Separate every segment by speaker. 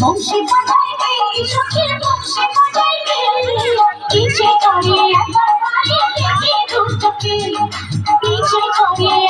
Speaker 1: বংশী চোখে করে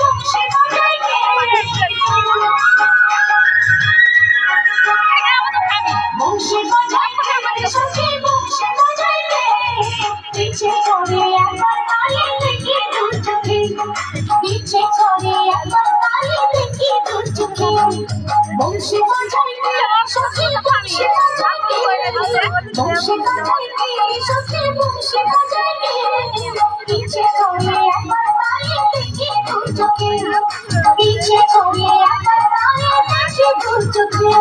Speaker 1: করে আমার কালে দেখি দূর চোখে। ইচ্ছে করে আমার কালে দেখি দূর চোখে। বংশী বাজাই দিয়ে সখী বংশী বাজাই দিয়ে বংশী বাজাই দিয়ে সখী বংশী বাজাই দিয়ে ইচ্ছে করে আমার কালে দেখি দূর চোখে। ইচ্ছে করে আমার কালে দেখি দূর চোখে।